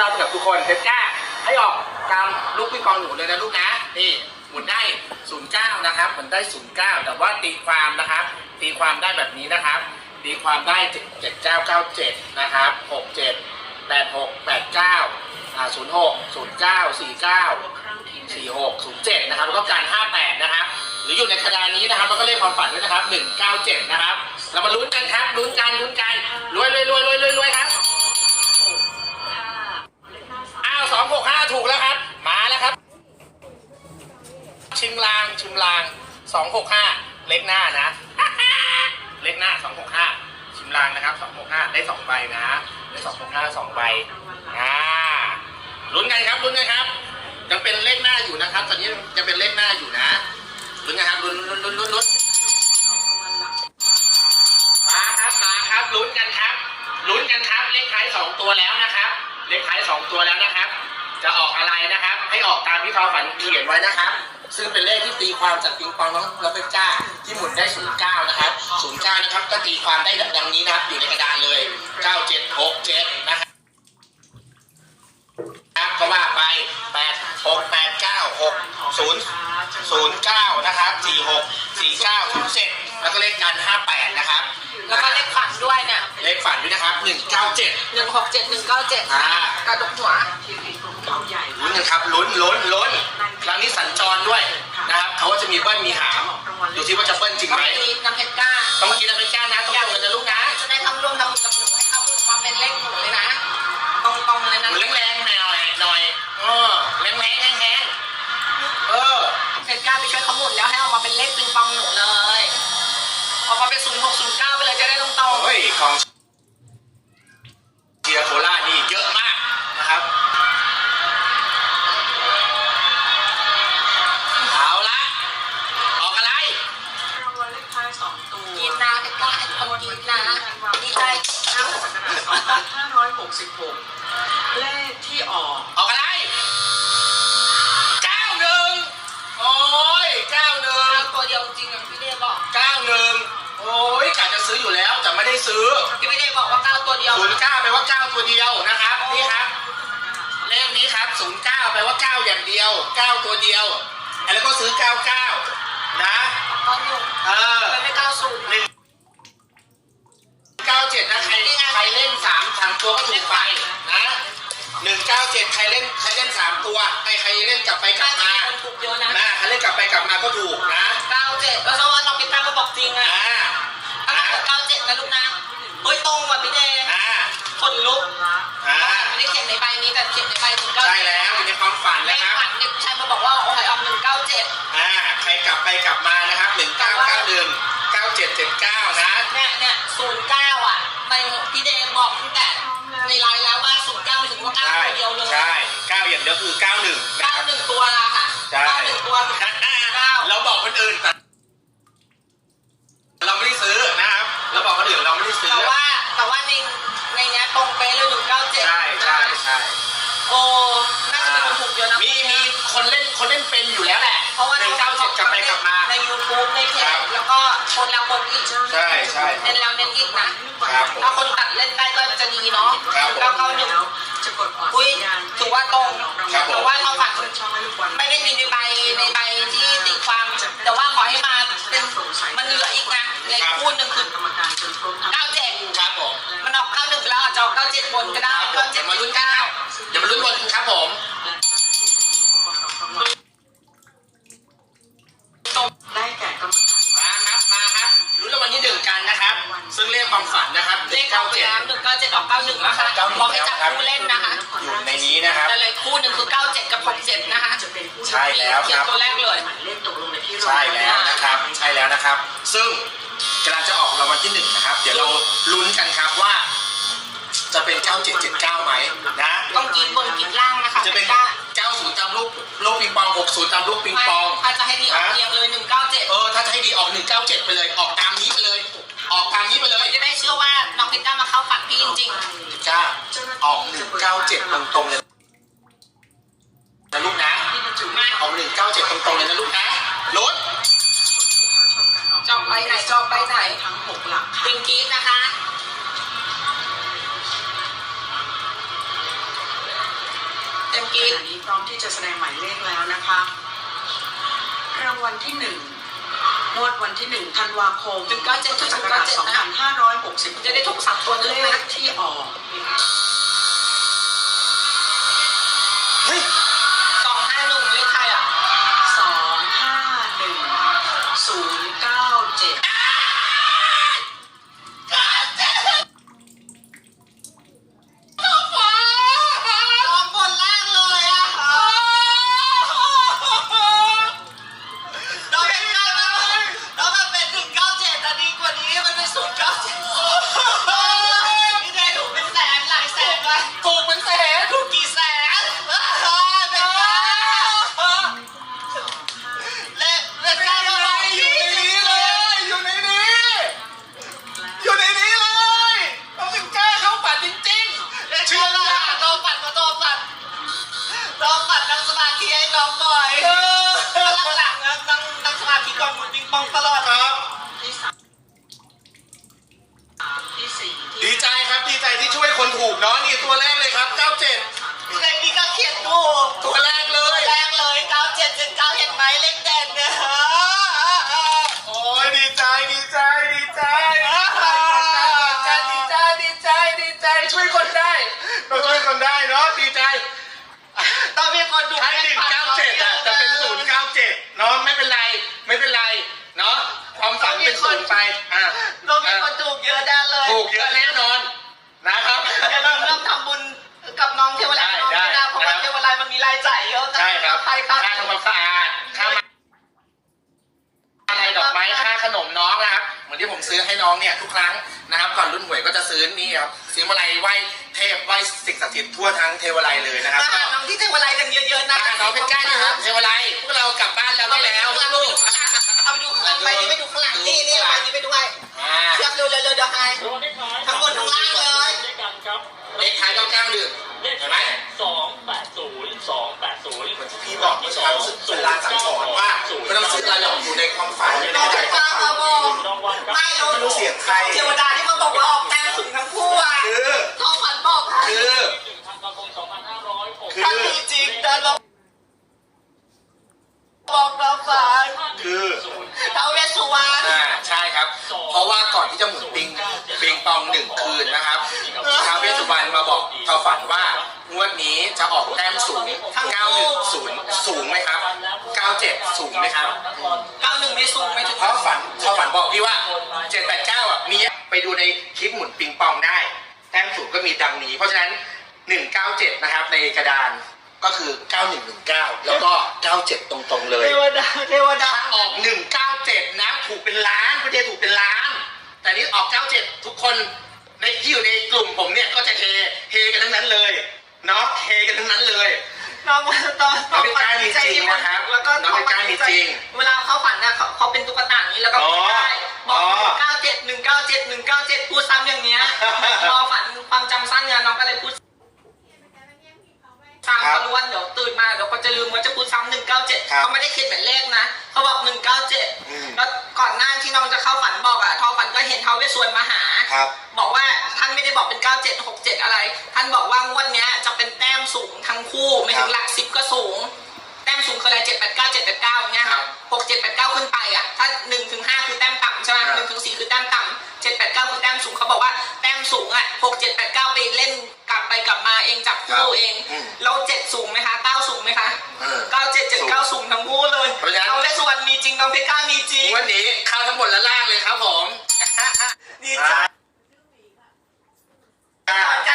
เราไปกับทุกคนเพชรจ้าให้ออกตามลูกปิงปองหนูเลยนะลูกนะนี่หมุนได้09นย์เจ้านะครับหมุนได้09แต่ว่าตีความนะครับ ตีความได้แบบนี้นะครับ ตีความได้7997นะครับ67 86 89อ่า06 09 49 46 07นะครับแล้วก็การ58นะครับ หรืออยู่ในกระดานนี้นะครับมันก็เลขความฝันด้วยนะครับ197นะครับ เรามาลุ้นกันครับลุ้นกันลุ้นกันรวยรวยรวยรวยรวยรวยครับ อ้าวสองหกห้าถูกแล้วครับ มาแล้วครับ ชิมลางชิมลางสองห กห้าเลขหน้านะ เลขหน้าสองหกห้าชิมลางนะครับสองหกห้าได้สองใบนะได้สองหกห้าสองใบอ่าลุ้นกันครับลุ้นกันครับยังเป็นเลขหน้าอยู่นะครับ ตอนนี้ยังเป็นเลขหน้าอยู่นะลุ้นกันครับลุ้นลุ้นลุ้นลุ้นลุ้นมาครับมาครับลุ้นกันครับลุ้นกันครับ เลขท้ายสองตัวแล้วนะครับ เลขท้ายสองตัวแล้วนะครับ จะออกอะไรนะครับ ให้ออกตามที่เขาฝันเขียนไว้นะครับ ซึ่งเป็นเลขที่ตีความจากปิงปองน้องน้องเป็จ้าที่หมุนได้ 09 นะครับ09นะครับก็ตีความได้ดังนี้นะครับอยู่ในกระดานเลย 9767 นะครับครับก็ว่าไป 8 6 8 9 6 0 09 นะครับ46 49 07 แล้วก็เลขกัน58 นะครับ แล้วก็เลขฝันด้วยเนี่ยเลขฝันด้วยนะครับ 197หนึ่งหกเจ็ดหนึ่งเก้าเจ็ดอ่า กระดกหัว ลุ้นกันครับลุ้นลุ้นลุ้นค รั้งนี้สัญจรด้วยนะครับเขาว่าจะมีเบิ้ลมีหามดูที่ว่าจะเบิ้ลจริงก็ไหมมีน้ำเพชรก้าต้องกินอะไรจ้านะต้องลงเลยนะลูกนะจะได้ทำรวมทำบุญกับหนูให้เขามาเป็นเลขหนูเลยนะตรงๆเลยหนะมุนแรงๆหน่อยหน่อยเออแรงแรงแรงแรงเออเพชรก้าไปช่วยเขาหมุนแล้วให้ออกมาเป็นเลขปิงปองหนูเลยออกมาเป็นศูนย์หกศูนย์เก้าไปเลยจะได้ตรงๆเฮ้ยของเชียร์โครา 2566 เลขที่ออกออกอะไรเก้าหนึ่งโอ้ยเก้าหนึ่งตัวเดียวจริงอย่างพี่เดย์บอกเก้าหนึ่งโอ้ยกะจะซื้ออยู่แล้วแต่ไม่ได้ซื้อพี่เดย์บอกว่าเก้าตัวเดียวศูนย์เก้าแปลว่าเก้าตัวเดียวนะครับนี่ครับเลขนี้ครับศูนย์เก้าแปลว่าเก้าอย่างเดียวเก้าตัวเดียว แล้วก็ซื้อเก้าเก้านะตอนอยู่เออไปไม่เก้าศูนย์หนึ่งเก้าเจ็ดนะใครใครเล่นสามสามตัวก็ถูกไปนะหนึ่งเก้าเจ็ดใครเล่นใครเล่นสามตัวใครใครเล่นกลับไปกลัน่าบจะมามีคนถูกเยอะนะนะใครเล่นกลับไปกลับมาก็ถูกนะเก้าเจ็ดแล้วเพราะว่าน้องพิต้าก็บอกจริงอะอ่าถ้าเราเกิดเก้าเจ็ดนะลูกนะเฮ้ยตรงกว่าพี่เดย์อ่าคนลุกอ่าไม่ได้เขียนในใบนี้แต่เขียนในใบหนึ่งเก้าใช่แล้วอยู่ในความฝันเลนะขครับฝันเนี่ยใช่มาบอกว่าโอ้ยออมหนึ่งเก้าเจ็ดอ่าใครกลับไปกลับมา เก้าเจ็ดเจ็ดเก้านะเนี่ยเนี่ยศูนย์เก้าอะในพี่เดย์บอกตั้งแต่ในไลน์แล้วว่าศูนย์เก้าไม่ถึงว่าเก้าใช่ตัวเดียวเลยใช่เก้าอย่างเดียวคือเก้าหนึ่งนะเก้าครับหนึ่งตัวละค่ะใช่เก้าหนึ่งตัวเก้าเราบอกคนอื่นแต่เราไม่ได้ซื้อนะครับเราบอกคนอื่นเราไม่ได้ซื้อแต่ว่าแต่ว่าในในเนี้ยตรงเป๊ะเลยหนึ่งเก้าเจ็ดใช่ใช่ใช่โอ้น่าจะมีคนถูกเยอะนะมีมีคนเล่นคนเล่นเป็นอยู่แล้วแหละเพราะว่าหนึ่งเก้าเจ็ดกลับไปกลับมาใน YouTube ในเพครัจบแล้วก็ คนแล้วคนอีกใช่ใช่เน้นแล้วเน้นอีกนะครับผม ถ้าคนตัดเล่นได้ก็จะดีเนาะครับผมเก้าเก้าหนึ่งจะกดออกอุ้ยสัญญาณถือว่าตรงครับผมแต่ว่าเขาฝันเปิดช่องให้ลูกบอลไม่ได้มีในใบในใบที่ตีความ แต่ว่าขอให้มาเป็นมันเหลืออีกนะในคู่หนึ่งคือกรรมการจนครบทั้ง เก้าเจ็ดครับผมมันออกเก้าหนึ่งไปแล้วอาจจะออกเก้าเจ็ดบนก็ได้ครับผเก้ามเจ็เดี๋ดยวมาลุ้นกันเก้าครับเดี๋ยวมาลุ้นบนกันครับผม ครับแต่เลยคู่หนึ่งคือเก้าเจ็ดกับหกเจ็ดนะคะจะเป็นผู้ใช่แล้วเขีคยนรับ ตัวแรกเลยหมายเลขตกลงในที่ใช่แล้วนะครับ ใช่แล้วนะครับ ซึ่งกำลังจะออกรางวัลที่หนึ่งนะครับ เดี๋ยวเราลุ้นกันครับว่า จะเป็น 9779 ไหมนะ ต้องกินบนกินล่างนะคะจะเป็นก้า90 ตามลูกลูกปิงปอง 60 ตามลูกปิงปอง ถ้าจะให้ดีออกเรียงเลยหนึ่งเก้าเจ็ดเออ ถ้าจะให้ดีออก 197 ไปเลย ออกตามนี้ไปเลย ออกตามนี้ไปเลยจะได้เชื่อว่าน้องเพชรก้ามาเข้าฝันพี่จริงจ้าออก 197 ตรงๆเลยนะลูกนะ ที่บรรจุ ๆ มา ออก197ตรงๆเลยนะลูกนะลุ้นจอบใบไหนจอบใบไหนทั้งหกหลักค่ะปิงกีฟนะคะอกิ๊ขกณะนี้พร้อมที่จะแสดงหมายเลขแล้วนะคะ รางวัลที่หนึ่งงวดวันที่หนึ่งธันวาคมหนึ่งเก้าเจ็ดพุทธหศันึ่กงราเก้าชเจ็ดสองนะพันห้าร้อยหกสิบจะได้ถูกสามตัวเลเลยนะขที่ออก โตปัดนั่งสมาธิให้น้องหน่อยเออหลังๆนะนั่งนั่งสมาธิก่อนหมุนปิงปองตลอดครับ มีคนดูใช้หนึ่งเก้าเจ็ดอะจะเป็นศูนย์เก้าเจ็ดเนาะไม่เป็นไรไม่เป็นไรเนาะความฝันเป็นศูนย์ไปอะเรามีคนถูกเยอะแน่เลยถูกเยอะแน่นอนนะครับอย่าลืมเริ่มทำบุญกับน้องเทวไลน้องได้ด้วยนะเพราะว่าได้เทวไลมันมีรายจ่ายเยอะนะใช่ครับใครครับค่าทำความสะอาดค่ามาอะไรดอกไม้ค่าขนมน้องนะครับเหมือนที่ผมซื้อให้น้องเนี่ยทุกครั้งนะครับก่อนรุ่นหวยก็จะซื้อนี่ครับซื้อมาลัยไหว้ เทพไหว้สิ่งศักดิ์สิทธิ์ทั่วทั้งเทวไลยเลยนะครับมาหาน้องที่เทวไลกันเยอะๆนะอ่าน้องเป็นใกล้นะครับเทวไลยพวกเรากลับบ้านแล้วได้แล้วลูกเอาไปดูข้างหลังไปนี่ไปดูข้างหลังนี่นี่ไปนี่ไปด้วยๆอ่าเชือกเร็วๆเดี๋ยวให้ทั้งบนทั้งล่างเลยด้วยกันครับเลขท้ายเก้าเก้าหนึ่งเลขเห็นไหมสองแปดศูนย์สองแปดศูนย์เหมือนที่พี่บอกเมื่อเช้ารู้สึกเป็นลางสังหรณ์ว่าไม่ต้องซื้ออะไรหรอกอยู่ในความฝันอยู่ในน้องใจเป็นคกวามลางฝัมานบอกรางวัลครับไม่รู้ไม่รู้เสียงใครเทวดาที่มาบอกว่าออกแต้มสูงทั้งคู่อะ คือ ทองฝันบอกค่ะ คือ หนึ่งธันวาคมสองพันห้าร้อยหก คือ ถ้ามีจริงนะน้อง บอกน้องฝันคือท้าวเวสสุวรรณอ่าใช่ครับ เพราะว่าก่อนที่จะหมุนปิงปิงปองหนึ่งคืนนะครับท้าวเวสสุวรรณมาบอกเขาฝันว่างวดนี้จะออกแต้มสูง910สูงไหมครับ97สูงไหมครับเก้าหนึ่งไม่สูงไม่ถึงเพราะฝันเขาฝันบอกพี่ว่า789อะมีไปดูในคลิปหมุนปิงปองได้ แต้มสูงก็มีดังนี้ เพราะฉะนั้น 197 นะครับในกระดานก็คือ 9119 แล้วก็ 97 ตรงๆเลยเทวดาเทวดา ถ้าออก 197 นะ ถูกเป็นล้านพี่เจถูกเป็นล้าน แต่นี่ออก 97 ทุก คนในที่อยู่ในกลุ่มผมเนี่ยก็จะเฮเฮกันทั้งนั้นเลยเนาะเฮกันทั้งนั้นเลย น้องตอนน้องเป็นกล้ามีจริงนะครับแล้วก็น้องเป็นกล้ามีจริง เวลาเขาฝันนะเขาเขาเป็นตุ๊กตาอย่างนี้แล้วก็พูดได้บอ๋อกอหนึ่งเก้าเจ็ดหนึ่งเก้าเจ็ดหนึ่งเก้าเจ็ดพูดซ้ำอย่างเงี้ยพอฝันความจำสั้นเนี่ยน้องก็เลยพูดซ้ำเขารู้ว่าเดี๋ยวตื่นมาเดี๋ยวก็จะลืมว่าจะพูดซ้ำหนึ่งเก้าเจ็ดครับเขาไม่ได้เขียนเป็นเลขนะเขาบอกหนึ่งเก้าเจ็ดอืมแล้วก่อนหน้าที่น้องจะเข้าฝันบอกอะทอฝันก็เห็นท้าวเวสสวรรณมาหา ครับ บอกว่าท่านไม่ได้บอกเป็น 9767 อะไร ท่านบอกว่างวดเนี้ยจะเป็นแต้มสูงทั้งคู่ไม่ถึงหลักสิบก็สูง แต้มสูงคืออะไร789 789อย่างเงี้ยครับ6 7 8 9 ขึ้นไปอะถ้า1ถึง5คือแต้มต่ำใช่ไหมครับ หนึ่งถึง4คือแต้มต่ำ7 8 9 คือแต้มสูงเขาบอกว่าแต้มสูงอะ6 7 8 9 ไปเล่นกลับไปกลับมาเองจับคู่เองอืม แล้ว7สูงไหมคะ9สูงไหมคะเออ 9 7 7 9สูงทั้งคู่เลยเพราะฉะนั้น น้องเลสวรรณมีจริงน้องเพชรกล้ามีจริงวันนี้เข้าทั้งหมดและล่างเลยครับผม Ah.